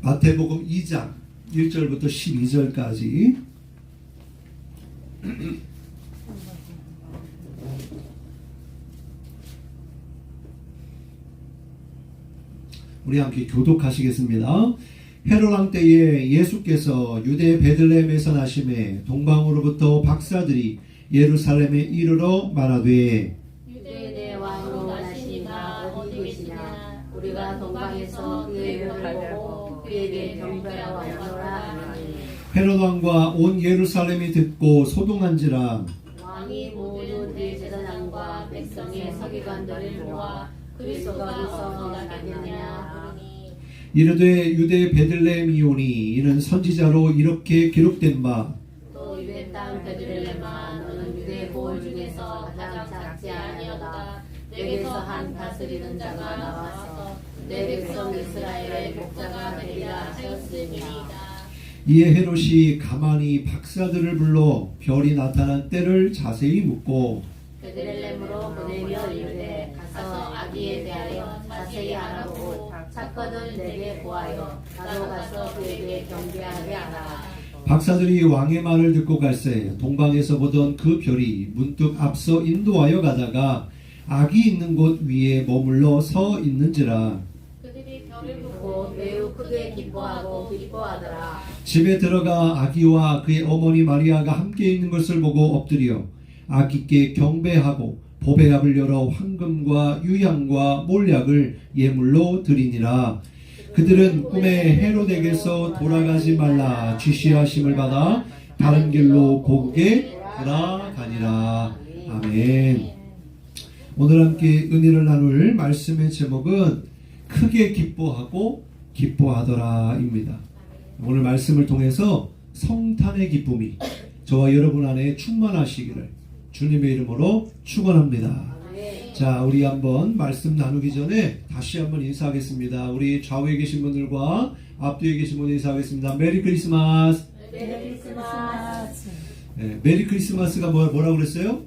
마태복음 2장 1절부터 12절까지 우리 함께 교독하시겠습니다. 왕 때에 예수께서 유대 베들레헴에서 나심에 동방으로부터 박사들이 예루살렘에 이르러 말하되 유대의 왕으로 나시니가 어디 계시냐 우리가 동방에서 그에게 경배하노라 하니 헤롯 왕과 온 예루살렘이 듣고 소동한지라. 왕이 모든 대제사장과 백성의 서기관들을 모아 그리스도가 어디서 나겠느냐 이르되 유대 베들레헴이오니 이는 선지자로 이렇게 기록된 바. 또 유대 땅 베들레헴아 너는 유대 보홀 중에서 가장 작지 아니하다. 내게서 한 다스리는 자가 나와서 내 백성 이스라엘의 목자가 이에 헤롯이 가만히 박사들을 불러 별이 나타난 때를 자세히 묻고 베들레헴으로 보내며 이르되 가서 아기에 대하여 자세히 알아보고 사건을 내게 보하여 나도 가서 그에게 경배하게 하라. 박사들이 왕의 말을 듣고 갈새 동방에서 보던 그 별이 문득 앞서 인도하여 가다가 악이 있는 곳 위에 머물러 서 있는지라 크게 기뻐하고 기뻐하더라. 집에 들어가 아기와 그의 어머니 마리아가 함께 있는 것을 보고 엎드려 아기께 경배하고 보배압을 열어 황금과 유향과 몰약을 예물로 드리니라. 그들은 꿈에 헤롯에게서 돌아가지 말라 지시하심을 받아 다른 길로 고국에 돌아가니라. 아멘. 오늘 함께 은혜를 나눌 말씀의 제목은 크게 기뻐하고 기뻐하더라입니다. 오늘 말씀을 통해서 성탄의 기쁨이 저와 여러분 안에 충만하시기를 주님의 이름으로 축원합니다. 자, 우리 한번 말씀 나누기 전에 다시 한번 인사하겠습니다. 우리 좌우에 계신 분들과 앞뒤에 계신 분들 인사하겠습니다. 메리 크리스마스. 메리 크리스마스. 네, 메리 크리스마스가 뭐, 뭐라고 그랬어요?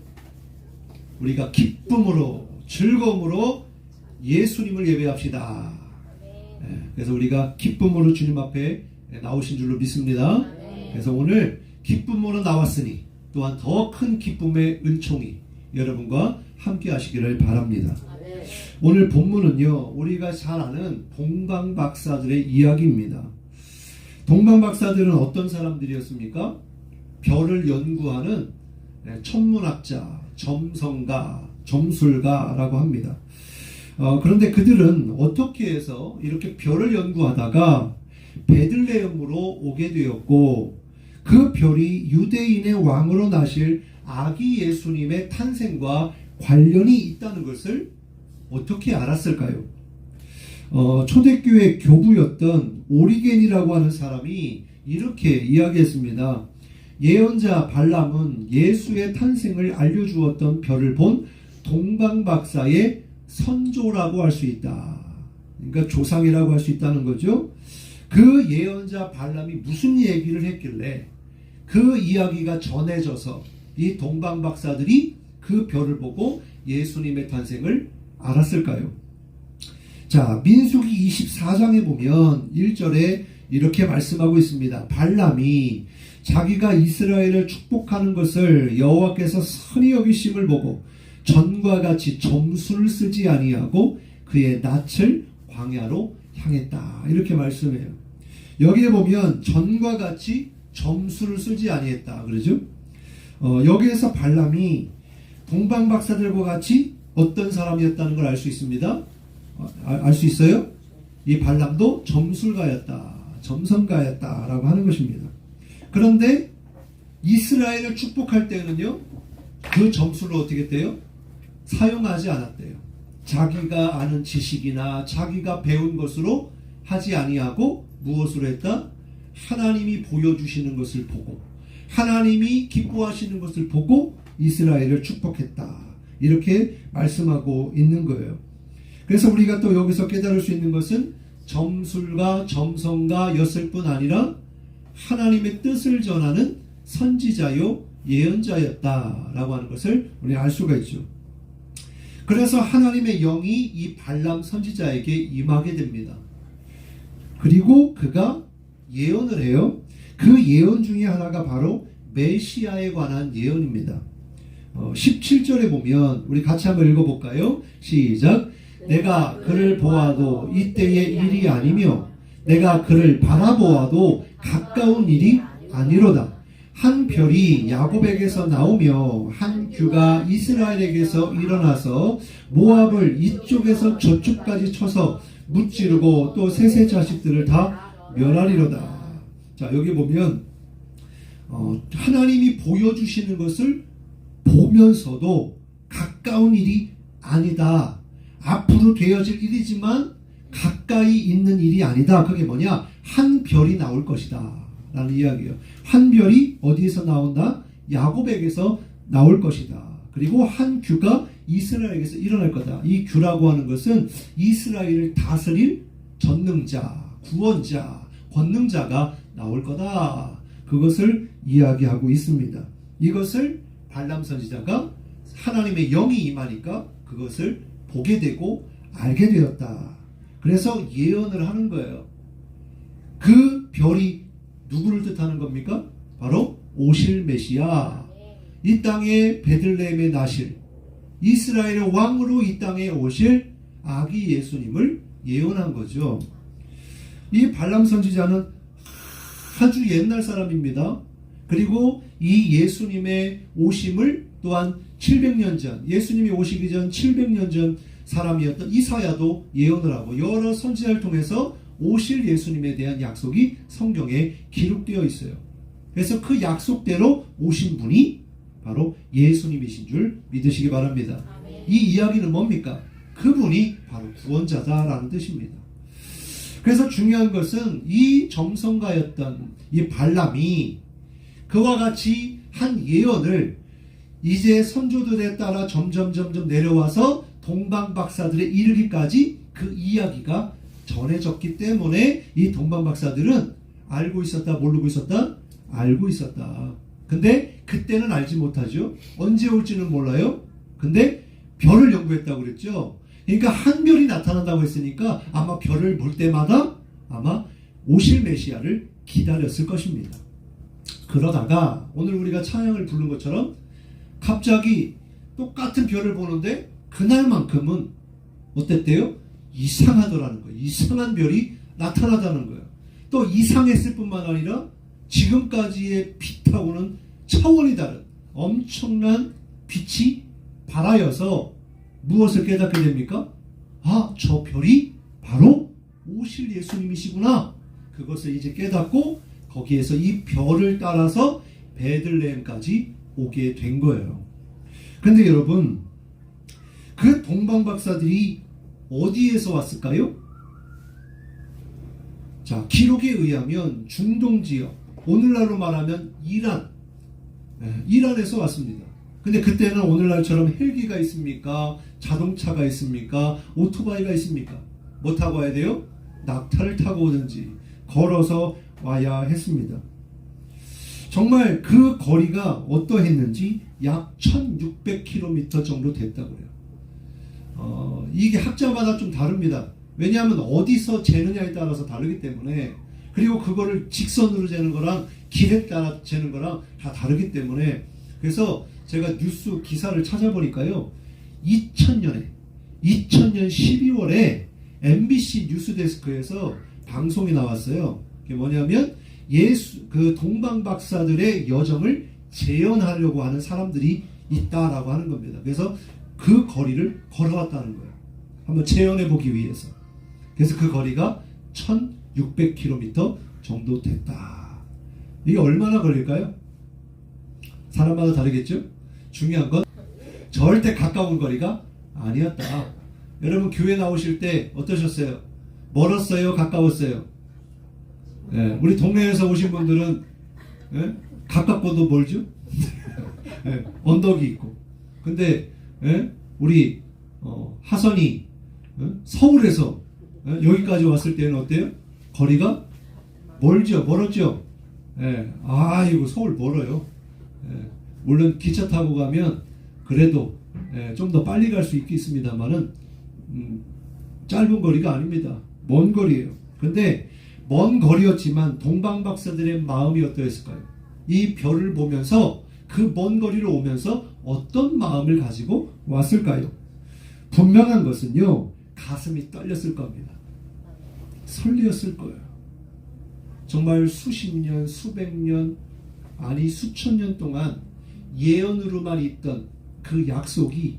우리가 기쁨으로 즐거움으로 예수님을 예배합시다. 네, 그래서 우리가 기쁨으로 주님 앞에 나오신 줄로 믿습니다. 그래서 오늘 기쁨으로 나왔으니 또한 더 큰 기쁨의 은총이 여러분과 함께 하시기를 바랍니다. 오늘 본문은요, 우리가 잘 아는 동방 박사들의 이야기입니다. 동방 박사들은 어떤 사람들이었습니까? 별을 연구하는 네, 천문학자, 점성가, 점술가라고 합니다. 어, 그런데 그들은 어떻게 해서 이렇게 별을 연구하다가 베들레헴으로 오게 되었고 그 별이 유대인의 왕으로 나실 아기 예수님의 탄생과 관련이 있다는 것을 어떻게 알았을까요? 어, 초대교회 교부였던 오리겐이라고 하는 사람이 이렇게 이야기했습니다. 예언자 발람은 예수의 탄생을 알려주었던 별을 본 동방박사의 선조라고 할 수 있다. 그러니까 조상이라고 할 수 있다는 거죠. 그 예언자 발람이 무슨 얘기를 했길래 그 이야기가 전해져서 이 동방 박사들이 그 별을 보고 예수님의 탄생을 알았을까요? 자, 민수기 24장에 보면 1절에 이렇게 말씀하고 있습니다. 발람이 자기가 이스라엘을 축복하는 것을 여호와께서 선히 여기심을 보고 전과 같이 점수를 쓰지 아니하고 그의 낯을 광야로 향했다. 이렇게 말씀해요. 여기에 보면 전과 같이 점수를 쓰지 아니했다. 그러죠? 어, 여기에서 발람이 동방 박사들과 같이 어떤 사람이었다는 걸 알 수 있습니다. 알 수 있어요? 이 발람도 점술가였다. 점성가였다라고 하는 것입니다. 그런데 이스라엘을 축복할 때는요, 그 점술로 어떻게 돼요? 사용하지 않았대요. 자기가 아는 지식이나 자기가 배운 것으로 하지 아니하고 무엇으로 했다? 하나님이 보여주시는 것을 보고 하나님이 기뻐하시는 것을 보고 이스라엘을 축복했다. 이렇게 말씀하고 있는 거예요. 그래서 우리가 또 여기서 깨달을 수 있는 것은 점술가, 점성가였을 뿐 아니라 하나님의 뜻을 전하는 선지자요, 예언자였다라고 하는 것을 우리 알 수가 있죠. 그래서 하나님의 영이 이 발람 선지자에게 임하게 됩니다. 그리고 그가 예언을 해요. 그 예언 중에 하나가 바로 메시아에 관한 예언입니다. 어, 17절에 보면 우리 같이 한번 읽어볼까요? 시작. 내가 그를 보아도 이때의 일이 아니며 내가 그를 바라보아도 가까운 일이 아니로다. 한 별이 야곱에게서 나오며 한 규가 이스라엘에게서 일어나서 모압을 이쪽에서 저쪽까지 쳐서 무찌르고 또 셋의 자식들을 다 멸하리로다. 자 여기 보면 어, 하나님이 보여주시는 것을 보면서도 가까운 일이 아니다. 앞으로 되어질 일이지만 가까이 있는 일이 아니다. 그게 뭐냐? 한 별이 나올 것이다. 라는 이야기예요. 한 별이 어디에서 나온다? 야곱에게서 나올 것이다. 그리고 한 규가 이스라엘에게서 일어날 거다. 이 규라고 하는 것은 이스라엘을 다스릴 전능자, 구원자, 권능자가 나올 거다. 그것을 이야기하고 있습니다. 이것을 발람 선지자가 하나님의 영이 임하니까 그것을 보게 되고 알게 되었다. 그래서 예언을 하는 거예요. 그 별이 누구를 뜻하는 겁니까? 바로 오실 메시아. 이 땅에 베들레헴에 나실 이스라엘의 왕으로 이 땅에 오실 아기 예수님을 예언한 거죠. 이 발람 선지자는 아주 옛날 사람입니다. 그리고 이 예수님의 오심을 또한 700년 전, 예수님이 오시기 전 700년 전 사람이었던 이사야도 예언을 하고 여러 선지자를 통해서 오실 예수님에 대한 약속이 성경에 기록되어 있어요. 그래서 그 약속대로 오신 분이 바로 예수님이신 줄 믿으시기 바랍니다. 이 이야기는 뭡니까? 그분이 바로 구원자다라는 뜻입니다. 그래서 중요한 것은 이 점성가였던 이 발람이 그와 같이 한 예언을 이제 선조들에 따라 점점 점점 내려와서 동방 박사들에 이르기까지 그 이야기가 전해졌기 때문에 이 동방 박사들은 알고 있었다 모르고 있었다 알고 있었다. 근데 그때는 알지 못하죠. 언제 올지는 몰라요. 근데 별을 연구했다고 그랬죠. 그러니까 한 별이 나타난다고 했으니까 아마 별을 볼 때마다 아마 오실 메시아를 기다렸을 것입니다. 그러다가 오늘 우리가 찬양을 부른 것처럼 갑자기 똑같은 별을 보는데 그날만큼은 어땠대요? 이상하더라는 거예요. 이상한 별이 나타나다는 거예요. 또 이상했을 뿐만 아니라 지금까지의 빛하고는 차원이 다른 엄청난 빛이 발하여서 무엇을 깨닫게 됩니까? 아, 저 별이 바로 오실 예수님이시구나. 그것을 이제 깨닫고 거기에서 이 별을 따라서 베들레헴까지 오게 된 거예요. 근데 여러분, 그 동방 박사들이 어디에서 왔을까요? 자, 기록에 의하면 중동 지역, 오늘날로 말하면 이란, 예, 이란에서 왔습니다. 근데 그때는 오늘날처럼 헬기가 있습니까? 자동차가 있습니까? 오토바이가 있습니까? 뭐 타고 와야 돼요? 낙타를 타고 오든지 걸어서 와야 했습니다. 정말 그 거리가 어떠했는지 약 1600km 정도 됐다고 그래요. 어, 이게 학자마다 좀 다릅니다. 왜냐하면 어디서 재느냐에 따라서 다르기 때문에 그리고 그거를 직선으로 재는 거랑 길에 따라 재는 거랑 다 다르기 때문에 그래서 제가 뉴스 기사를 찾아보니까요. 2000년에 2000년 12월에 MBC 뉴스데스크에서 방송이 나왔어요. 그게 뭐냐면 예수 그 동방 박사들의 여정을 재현하려고 하는 사람들이 있다라고 하는 겁니다. 그래서 그 거리를 걸어왔다는 거예요. 한번 재현해 보기 위해서. 그래서 그 거리가 1600km 정도 됐다. 이게 얼마나 걸릴까요? 사람마다 다르겠죠? 중요한 건 절대 가까운 거리가 아니었다. 여러분 교회 나오실 때 어떠셨어요? 멀었어요? 가까웠어요? 예, 우리 동네에서 오신 분들은 예? 가깝고도 멀죠? 예, 언덕이 있고. 근데 예? 우리 어, 하선이 예? 서울에서 예? 여기까지 왔을 때는 어때요? 거리가 멀죠? 멀었죠? 예, 아 이거 서울 멀어요. 예, 물론 기차 타고 가면 그래도 예, 좀더 빨리 갈 수 있겠습니다만은 음, 짧은 거리가 아닙니다. 먼 거리예요. 근데 먼 거리였지만 동방 박사들의 마음이 어떠했을까요? 이 별을 보면서 그 먼 거리를 오면서 어떤 마음을 가지고 왔을까요? 분명한 것은요, 가슴이 떨렸을 겁니다. 설레었을 거예요. 정말 수십 년, 수백 년, 아니 수천 년 동안 예언으로만 있던 그 약속이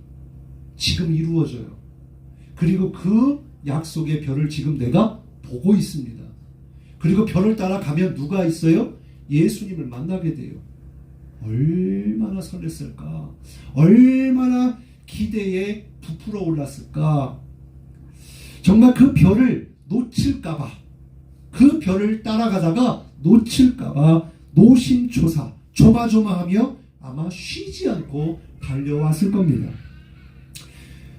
지금 이루어져요. 그리고 그 약속의 별을 지금 내가 보고 있습니다. 그리고 별을 따라가면 누가 있어요? 예수님을 만나게 돼요. 얼마나 설렜을까? 얼마나 기대에 부풀어 올랐을까? 정말 그 별을 놓칠까봐, 그 별을 따라가다가 놓칠까봐 노심초사, 조마조마하며 아마 쉬지 않고 달려왔을 겁니다.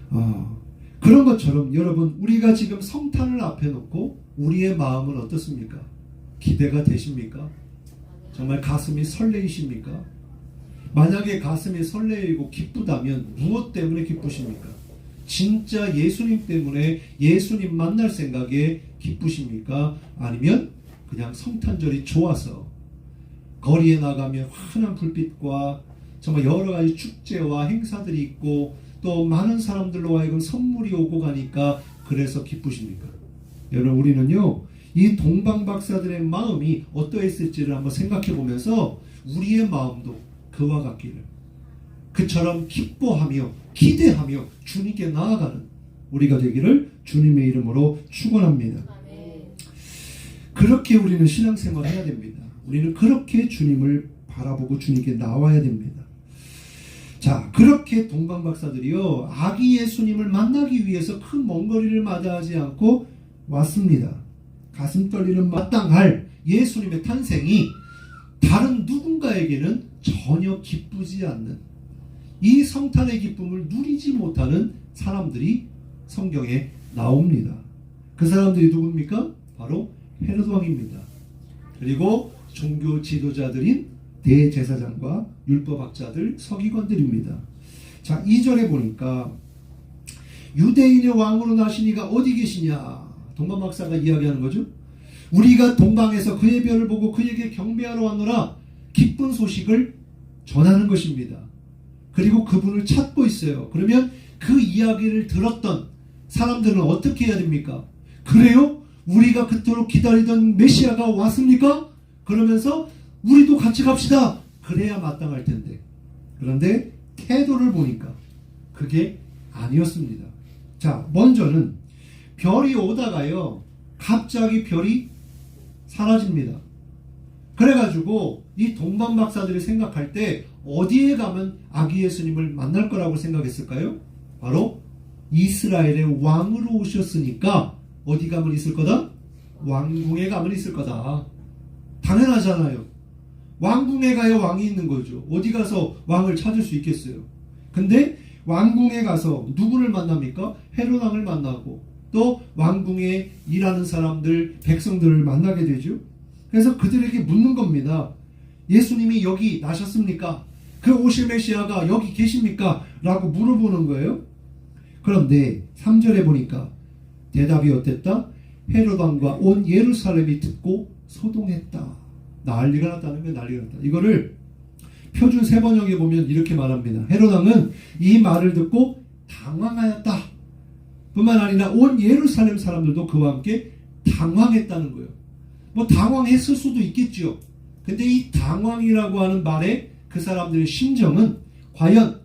아, 그런 것처럼 여러분, 우리가 지금 성탄을 앞에 놓고 우리의 마음은 어떻습니까? 기대가 되십니까? 정말 가슴이 설레이십니까? 만약에 가슴이 설레이고 기쁘다면 무엇 때문에 기쁘십니까? 진짜 예수님 때문에 예수님 만날 생각에 기쁘십니까? 아니면 그냥 성탄절이 좋아서 거리에 나가면 환한 불빛과 정말 여러 가지 축제와 행사들이 있고 또 많은 사람들로 하여금 선물이 오고 가니까 그래서 기쁘십니까? 여러분 우리는요 이 동방 박사들의 마음이 어떠했을지를 한번 생각해 보면서 우리의 마음도 그와 같기를 그처럼 기뻐하며 기대하며 주님께 나아가는 우리가 되기를 주님의 이름으로 축원합니다. 그렇게 우리는 신앙생활을 해야 됩니다. 우리는 그렇게 주님을 바라보고 주님께 나와야 됩니다. 자, 그렇게 동방 박사들이요 아기 예수님을 만나기 위해서 큰 먼 거리를 마다하지 않고 왔습니다. 가슴 떨리는 마땅할 예수님의 탄생이 다른 누군가에게는 전혀 기쁘지 않는 이 성탄의 기쁨을 누리지 못하는 사람들이 성경에 나옵니다. 그 사람들이 누굽니까? 바로 헤롯 왕입니다. 그리고 종교 지도자들인 대제사장과 율법학자들, 서기관들입니다. 자, 2절에 보니까 유대인의 왕으로 나시니가 어디 계시냐? 동방 박사가 이야기하는 거죠. 우리가 동방에서 그의 별을 보고 그에게 경배하러 왔노라 기쁜 소식을 전하는 것입니다. 그리고 그분을 찾고 있어요. 그러면 그 이야기를 들었던 사람들은 어떻게 해야 됩니까? 그래요? 우리가 그토록 기다리던 메시아가 왔습니까? 그러면서 우리도 같이 갑시다. 그래야 마땅할 텐데. 그런데 태도를 보니까 그게 아니었습니다. 자, 먼저는 별이 오다가요. 갑자기 별이 사라집니다. 그래가지고 이 동방 박사들이 생각할 때 어디에 가면 아기 예수님을 만날 거라고 생각했을까요? 바로 이스라엘의 왕으로 오셨으니까 어디 가면 있을 거다? 왕궁에 가면 있을 거다. 당연하잖아요. 왕궁에 가야 왕이 있는 거죠. 어디 가서 왕을 찾을 수 있겠어요. 근데 왕궁에 가서 누구를 만납니까? 헤롯 왕을 만나고 또 왕궁에 일하는 사람들, 백성들을 만나게 되죠. 그래서 그들에게 묻는 겁니다. 예수님이 여기 나셨습니까? 그 오실 메시아가 여기 계십니까? 라고 물어보는 거예요. 그런데 3절에 보니까 대답이 어땠다? 헤롯 왕과 온 예루살렘이 듣고 소동했다. 난리가 났다는 거예요. 난리가 났다. 이거를 표준 세번역에 보면 이렇게 말합니다. 헤롯 왕은 이 말을 듣고 당황하였다. 뿐만 아니라 온 예루살렘 사람들도 그와 함께 당황했다는 거예요. 뭐 당황했을 수도 있겠죠. 근데 이 당황이라고 하는 말에 그 사람들의 심정은 과연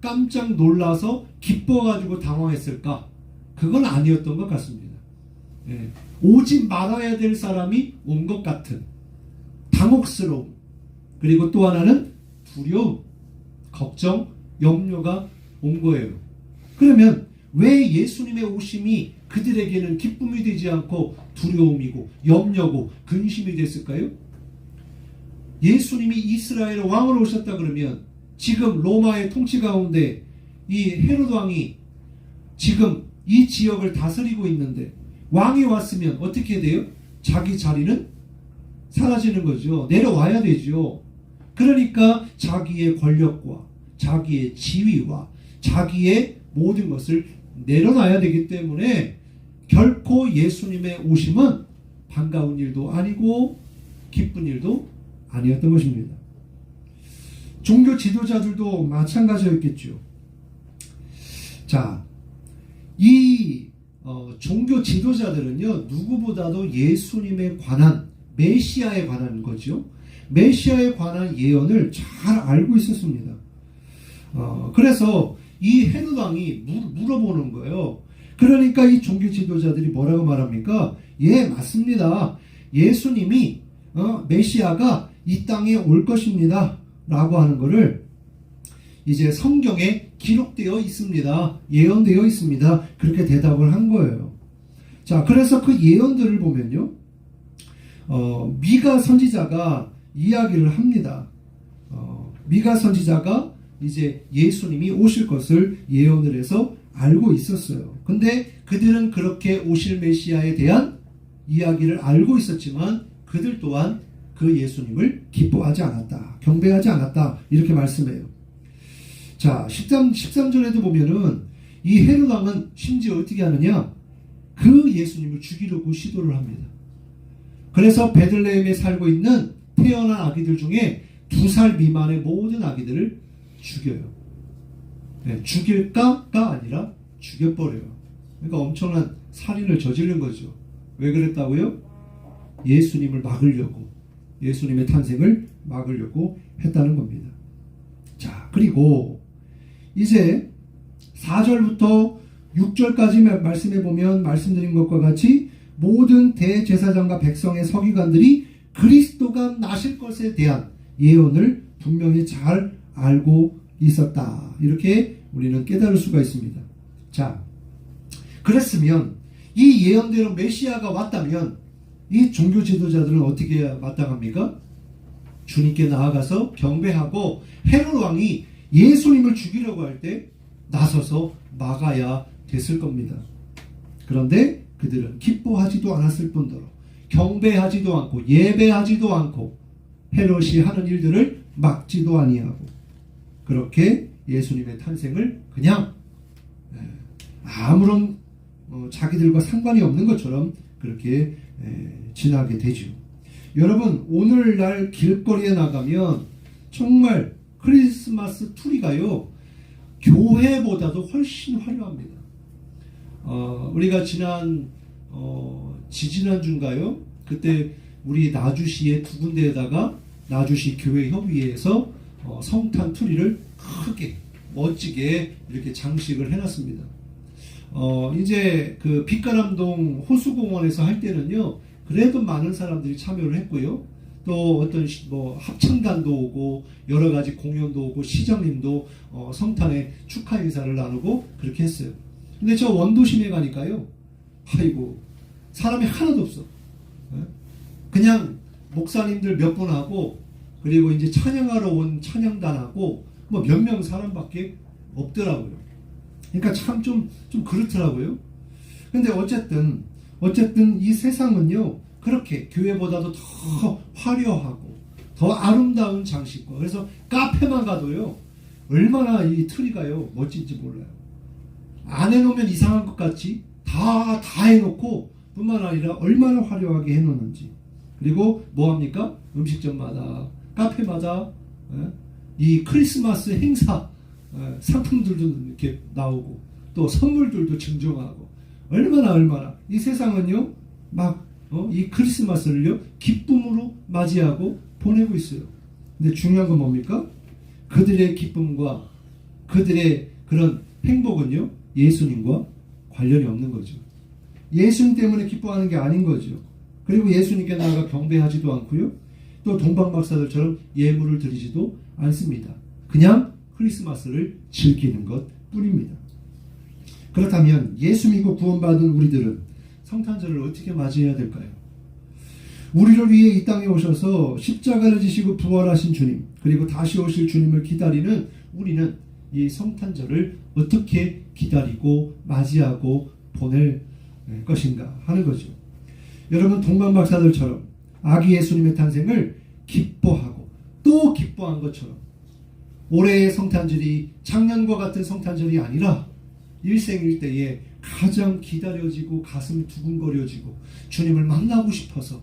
깜짝 놀라서 기뻐가지고 당황했을까? 그건 아니었던 것 같습니다. 예. 오지 말아야 될 사람이 온 것 같은 당혹스러움 그리고 또 하나는 두려움, 걱정, 염려가 온 거예요. 그러면 왜 예수님의 오심이 그들에게는 기쁨이 되지 않고 두려움이고 염려고 근심이 됐을까요? 예수님이 이스라엘의 왕으로 오셨다 그러면 지금 로마의 통치 가운데 이 헤롯 왕이 지금 이 지역을 다스리고 있는데 왕이 왔으면 어떻게 돼요? 자기 자리는 사라지는 거죠. 내려와야 되죠. 그러니까 자기의 권력과 자기의 지위와 자기의 모든 것을 내려놔야 되기 때문에 결코 예수님의 오심은 반가운 일도 아니고 기쁜 일도 아니었던 것입니다. 종교 지도자들도 마찬가지였겠죠. 자, 이 어, 종교 지도자들은요 누구보다도 예수님에 관한 메시아에 관한 거죠. 메시아에 관한 예언을 잘 알고 있었습니다. 어, 그래서 이 물- 물어보는 거예요. 그러니까 이 종교 지도자들이 뭐라고 말합니까? 예, 맞습니다. 예수님이 어, 메시아가 이 땅에 올 것입니다. 라고 하는 거를 이제 성경에 기록되어 있습니다. 예언되어 있습니다. 그렇게 대답을 한 거예요. 자, 그래서 그 예언들을 보면요. 어, 미가 선지자가 이야기를 합니다. 어, 미가 선지자가 이제 예수님이 오실 것을 예언을 해서 알고 있었어요. 근데 그들은 그렇게 오실 메시아에 대한 이야기를 알고 있었지만 그들 또한 그 예수님을 기뻐하지 않았다. 경배하지 않았다. 이렇게 말씀해요. 자, 13, 13절에도 보면은 이 헤롯 왕은 심지어 어떻게 하느냐? 그 예수님을 죽이려고 시도를 합니다. 그래서 베들레헴에 살고 있는 태어난 아기들 중에 두 살 미만의 모든 아기들을 죽여요. 네, 죽일까가 아니라 죽여버려요. 그러니까 엄청난 살인을 저지른 거죠. 왜 그랬다고요? 예수님을 막으려고, 예수님의 탄생을 막으려고 했다는 겁니다. 자, 그리고 이제 4절부터 6절까지 말씀해 보면 말씀드린 것과 같이 모든 대제사장과 백성의 서기관들이 그리스도가 나실 것에 대한 예언을 분명히 잘 알고 있었다. 이렇게 우리는 깨달을 수가 있습니다. 자, 그랬으면 이 예언대로 메시아가 왔다면 이 종교 지도자들은 어떻게 마땅합니까? 주님께 나아가서 경배하고 헤롯 왕이 예수님을 죽이려고 할 때 나서서 막아야 됐을 겁니다. 그런데 그들은 기뻐하지도 않았을 뿐더러 경배하지도 않고 예배하지도 않고 헤롯이 하는 일들을 막지도 아니하고 그렇게 예수님의 탄생을 그냥 에, 아무런 어, 자기들과 상관이 없는 것처럼 그렇게 에, 지나게 되죠. 여러분 오늘날 길거리에 나가면 정말 크리스마스 트리가요 교회보다도 훨씬 화려합니다. 어, 우리가 지난 어, 지지난 주인가요? 그때 우리 나주시의 두 군데에다가 나주시 교회 협의회에서 어, 성탄 트리를 크게 멋지게 이렇게 장식을 해놨습니다. 어, 이제 그 빛가람동 호수공원에서 할 때는요, 그래도 많은 사람들이 참여를 했고요. 또 어떤 시- 뭐 합창단도 오고 여러 가지 공연도 오고 시장님도 어, 성탄에 축하 인사를 나누고 그렇게 했어요. 근데 저 원도심에 가니까요, 아이고 사람이 하나도 없어. 예? 그냥 목사님들 몇 분 하고 그리고 이제 찬양하러 온 찬양단하고 뭐 몇 명 사람밖에 없더라고요. 그러니까 참좀좀 그렇더라고요. 근데 어쨌든 어쨌든 이 세상은요 그렇게 교회보다도 더 화려하고 더 아름다운 장식과 그래서 카페만 가도요 얼마나 이 트리가요 멋진지 몰라요. 안 해놓으면 이상한 것 같이 다 다 해놓고 뿐만 아니라 얼마나 화려하게 해놓는지 그리고 뭐 합니까 음식점마다 카페마다 예? 이 크리스마스 행사 예, 상품들도 이렇게 나오고 또 선물들도 증정하고 얼마나 얼마나 이 세상은요 막 어, 이 크리스마스를요 기쁨으로 맞이하고 보내고 있어요. 근데 중요한 건 뭡니까? 그들의 기쁨과 그들의 그런 행복은요 예수님과 관련이 없는 거죠. 예수님 때문에 기뻐하는 게 아닌 거죠. 그리고 예수님께 나아가 경배하지도 않고요. 또 동방 박사들처럼 예물을 드리지도 않습니다. 그냥 크리스마스를 즐기는 것 뿐입니다. 그렇다면 예수 믿고 구원받은 우리들은 성탄절을 어떻게 맞이해야 될까요? 우리를 위해 이 땅에 오셔서 십자가를 지시고 부활하신 주님, 그리고 다시 오실 주님을 기다리는 우리는 이 성탄절을 어떻게 기다리고 맞이하고 보낼 것인가 하는 거죠. 여러분 동방 박사들처럼 아기 예수님의 탄생을 기뻐하고 또 기뻐한 것처럼 올해의 성탄절이 작년과 같은 성탄절이 아니라 일생일대에 가장 기다려지고 가슴 두근거려지고 주님을 만나고 싶어서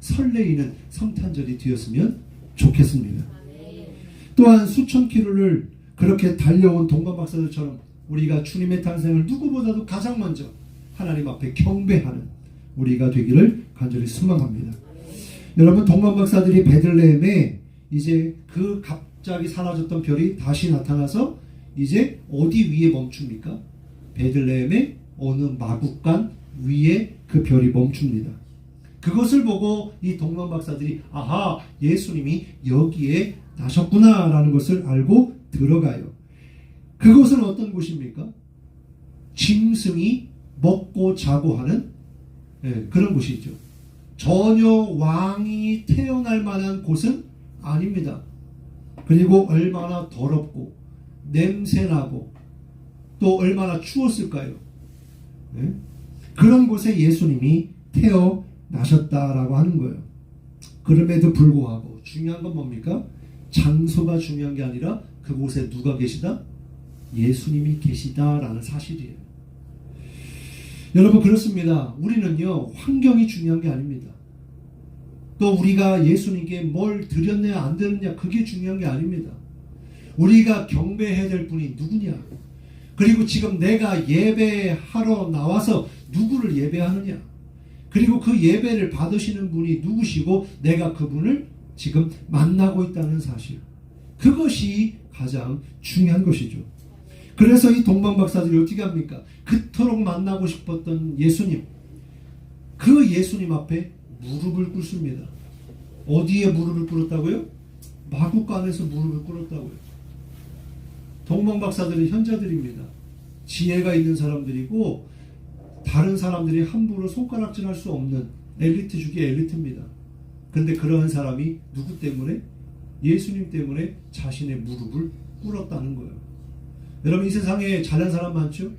설레이는 성탄절이 되었으면 좋겠습니다. 또한 수천 킬로를 그렇게 달려온 동방 박사들처럼 우리가 주님의 탄생을 누구보다도 가장 먼저 하나님 앞에 경배하는 우리가 되기를 간절히 소망합니다. 여러분 동방 박사들이 베들레헴에 이제 그 갑자기 사라졌던 별이 다시 나타나서 이제 어디 위에 멈춥니까? 베들레헴의 어느 마국간 위에 그 별이 멈춥니다. 그것을 보고 이 동방 박사들이 아하 예수님이 여기에 나셨구나라는 것을 알고 들어가요. 그곳은 어떤 곳입니까? 짐승이 먹고 자고 하는 예, 그런 곳이죠. 전혀 왕이 태어날 만한 곳은 아닙니다. 그리고 얼마나 더럽고 냄새나고 또 얼마나 추웠을까요? 예? 그런 곳에 예수님이 태어나셨다라고 하는 거예요. 그럼에도 불구하고 중요한 건 뭡니까? 장소가 중요한 게 아니라 그곳에 누가 계시다? 예수님이 계시다라는 사실이에요. 여러분 그렇습니다. 우리는요 환경이 중요한 게 아닙니다. 또 우리가 예수님께 뭘 드렸냐 안 드렸냐 그게 중요한 게 아닙니다. 우리가 경배해야 될 분이 누구냐? 그리고 지금 내가 예배하러 나와서 누구를 예배하느냐? 그리고 그 예배를 받으시는 분이 누구시고 내가 그분을 지금 만나고 있다는 사실. 그것이 가장 중요한 것이죠. 그래서 이 동방박사들이 어떻게 합니까? 그토록 만나고 싶었던 예수님. 그 예수님 앞에 무릎을 꿇습니다. 어디에 무릎을 꿇었다고요? 마국간에서 무릎을 꿇었다고요. 동방박사들은 현자들입니다. 지혜가 있는 사람들이고 다른 사람들이 함부로 손가락질할 수 없는 엘리트 중에 엘리트입니다. 근데 그러한 사람이 누구 때문에? 예수님 때문에 자신의 무릎을 꿇었다는 거예요. 여러분 이 세상에 잘난 사람 많죠?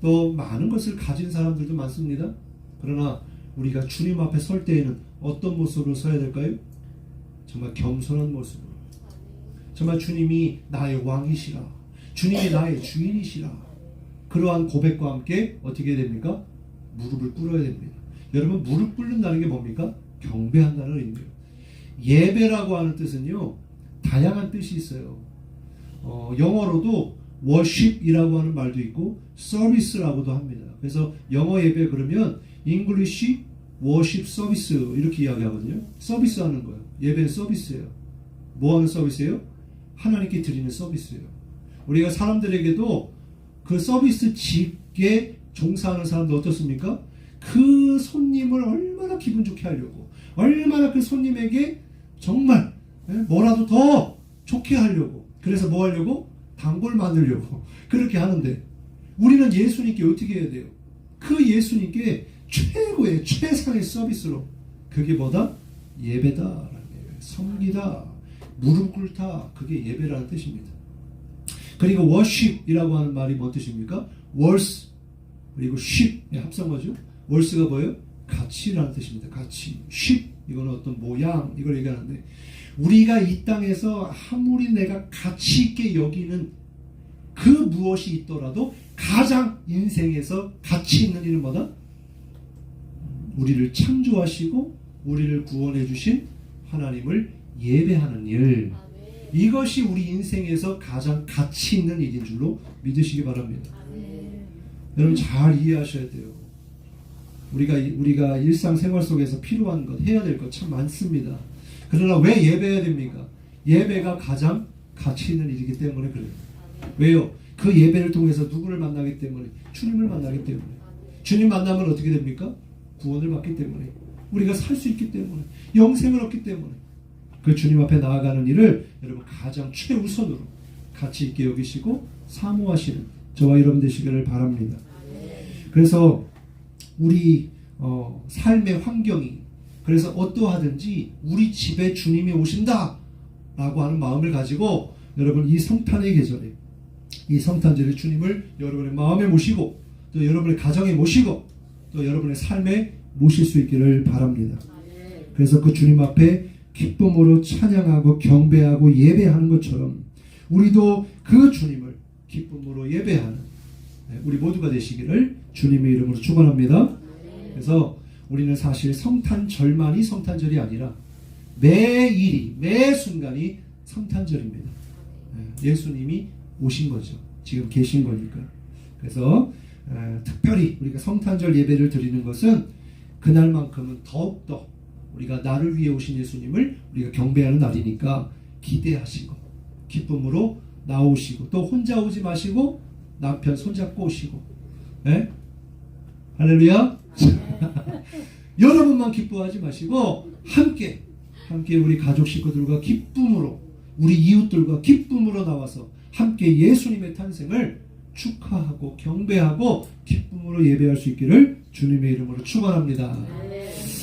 또 많은 것을 가진 사람들도 많습니다. 그러나 우리가 주님 앞에 설 때에는 어떤 모습으로 서야 될까요? 정말 겸손한 모습으로. 정말 주님이 나의 왕이시라. 주님이 나의 주인이시라. 그러한 고백과 함께 어떻게 됩니까? 무릎을 꿇어야 됩니다. 여러분 무릎 꿇는다는 게 뭡니까? 경배한다는 의미예요. 예배라고 하는 뜻은요 다양한 뜻이 있어요. 어, 영어로도 worship이라고 하는 말도 있고 service라고도 합니다. 그래서 영어 예배 그러면 English worship service 이렇게 이야기하거든요. 서비스 하는 거예요. 예배는 서비스예요. 뭐 하는 서비스예요? 하나님께 드리는 서비스예요. 우리가 사람들에게도 그 서비스 직에 종사하는 사람도 어떻습니까? 그 손님을 얼마나 기분 좋게 하려고, 얼마나 그 손님에게 정말 예, 뭐라도 더 좋게 하려고, 그래서 뭐 하려고? 단골 만들려고 그렇게 하는데 우리는 예수님께 어떻게 해야 돼요? 그 예수님께 최고의 최상의 서비스로 그게 뭐다? 거예요. 섬기다, 무릎 꿇다 그게 예배라는 뜻입니다. 그리고 worship이라고 하는 말이 뭔 뜻입니까? worth 그리고 ship의 합성어죠. worth가 뭐예요? 가치라는 뜻입니다. 가치. ship 이거는 어떤 모양 이걸 얘기하는데 우리가 이 땅에서 아무리 내가 가치 있게 여기는 그 무엇이 있더라도 가장 인생에서 가치 있는 일은 뭐다? 우리를 창조하시고 우리를 구원해 주신 하나님을 예배하는 일. 이것이 우리 인생에서 가장 가치 있는 일인 줄로 믿으시기 바랍니다. 여러분 잘 이해하셔야 돼요. 우리가 우리가 일상 생활 속에서 필요한 것, 해야 될 것 참 많습니다. 그러나 왜 예배해야 됩니까? 예배가 가장 가치 있는 일이기 때문에 그래요. 왜요? 그 예배를 통해서 누구를 만나기 때문에 주님을 만나기 때문에 주님 만나면 어떻게 됩니까? 구원을 받기 때문에 우리가 살 수 있기 때문에 영생을 얻기 때문에 그 주님 앞에 나아가는 일을 여러분 가장 최우선으로 가치 있게 여기시고 사모하시는 저와 여러분 되시기를 바랍니다. 그래서 우리 어, 삶의 환경이 그래서 어떠하든지 우리 집에 주님이 오신다 라고 하는 마음을 가지고 여러분 이 성탄의 계절에 이 성탄절에 주님을 여러분의 마음에 모시고 또 여러분의 가정에 모시고 또 여러분의 삶에 모실 수 있기를 바랍니다. 그래서 그 주님 앞에 기쁨으로 찬양하고 경배하고 예배하는 것처럼 우리도 그 주님을 기쁨으로 예배하는 네, 우리 모두가 되시기를 주님의 이름으로 축원합니다. 그래서 우리는 사실 성탄절만이 성탄절이 아니라 매일이 매 순간이 성탄절입니다. 예, 예수님이 오신 거죠. 지금 계신 거니까. 그래서 에, 특별히 우리가 성탄절 예배를 드리는 것은 그날만큼은 더욱더 우리가 나를 위해 오신 예수님을 우리가 경배하는 날이니까 기대하시고 기쁨으로 나오시고 또 혼자 오지 마시고 남편 손잡고 오시고 예? 할렐루야 여러분만 기뻐하지 마시고 함께 함께 우리 가족 식구들과 기쁨으로 우리 이웃들과 기쁨으로 나와서 함께 예수님의 탄생을 축하하고 경배하고 기쁨으로 예배할 수 있기를 주님의 이름으로 축원합니다.